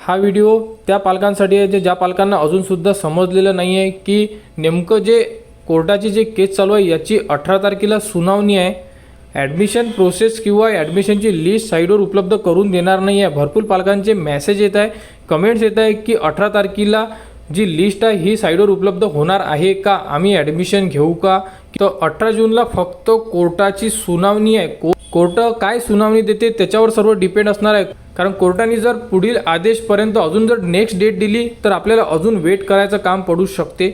हा व्हिडिओ त्या पालकांसाठी आहे जे ज्या पालकांना अजूनसुद्धा समजलेलं नाही आहे की नेमकं जे कोर्टाची जे केस चालू आहे याची अठरा तारखेला सुनावणी आहे. ॲडमिशन प्रोसेस किंवा ॲडमिशनची लिस्ट साईडवर उपलब्ध करून देणार नाही आहे भरपूर पालकांचे मेसेज येत आहे कमेंट्स येत आहे की अठरा तारखेला जी लिस्ट आहे ही साईडवर उपलब्ध होणार आहे का? आम्ही ॲडमिशन घेऊ का? तर अठरा जूनला फक्त कोर्टाची सुनावणी आहे. को कोर्ट काय सुनावणी देते त्याच्यावर सर्व डिपेंड असणार आहे. कारण कोर्टाने जर पुढील आदेशपर्यंत अजून जर नेक्स्ट डेट दिली तर आपल्याला अजून वेट करायचं काम पडू शकते.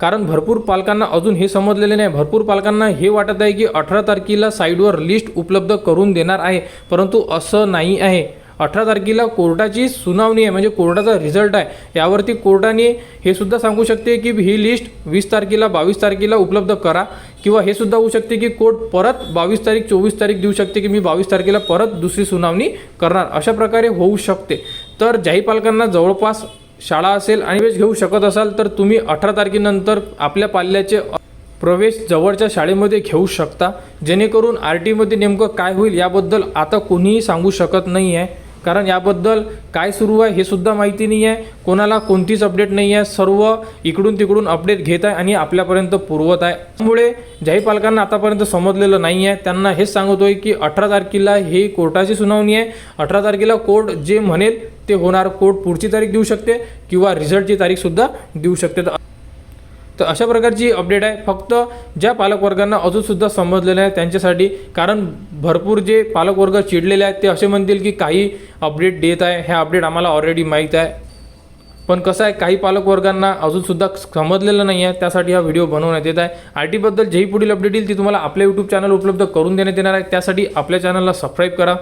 कारण भरपूर पालकांना अजून हे समजलेले नाही. भरपूर पालकांना हे वाटत आहे की अठरा तारखेला साईडवर लिस्ट उपलब्ध करून देणार आहे. परंतु असं नाही आहे. अठरा तारखेला कोर्टाची सुनावणी आहे म्हणजे कोर्टाचा रिझल्ट आहे. यावरती कोर्टाने हे सुद्धा सांगू शकते की ही लिस्ट वीस तारखेला बावीस तारखेला उपलब्ध करा. किंवा हे सुद्धा होऊ शकते की कोर्ट परत बावीस तारीख चोवीस तारीख देऊ शकते की मी बावीस तारखेला परत दुसरी सुनावणी करणार. अशा प्रकारे होऊ शकते. तर ज्याही पालकांना जवळपास शाळा असेल आणि वेळेस घेऊ शकत असाल तर तुम्ही अठरा तारखेनंतर आपल्या पाल्याचे प्रवेश जवळच्या शाळेमध्ये घेऊ शकता. जेणेकरून आर टीमध्ये नेमकं काय होईल याबद्दल आता कोणीही सांगू शकत नाही आहे कारण याबद्दल काय सुरू आहे हे सुद्धा माहिती नाही आहे. कोणाला कोणतीच अपडेट नाही आहे. सर्व इकडून तिकडून अपडेट घेत आहे आणि आपल्यापर्यंत पुरवत आहे. त्यामुळे ज्याही पालकांना आतापर्यंत समजलेलं नाही आहे त्यांना हेच सांगतोय की अठरा तारखेला ही कोर्टाची सुनावणी आहे. अठरा तारखेला कोर्ट जे म्हणेल ते होणार. कोर्ट पुढची तारीख देऊ शकते किंवा रिझल्टची तारीखसुद्धा देऊ शकते. तर अशा प्रकारची अपडेट आहे. फक्त ज्या पालकवर्गांना अजूनसुद्धा समजलेलं आहे त्यांच्यासाठी कारण भरपूर जे पालकवर्ग चिडलेले आहेत ते असे म्हणतील की काही अपडेट देत आहे. हे अपडेट आम्हाला ऑलरेडी माहीत आहे. पण कसं आहे काही पालकवर्गांना अजूनसुद्धा समजलेलं नाही आहे. त्यासाठी हा व्हिडिओ बनवण्यात येत आहे. आर टीबद्दल जेही पुढील अपडेट येईल ती तुम्हाला आपल्या यूट्यूब चॅनल उपलब्ध करून देण्यात येणार आहे. त्यासाठी आपल्या चॅनलला सबस्क्राईब करा.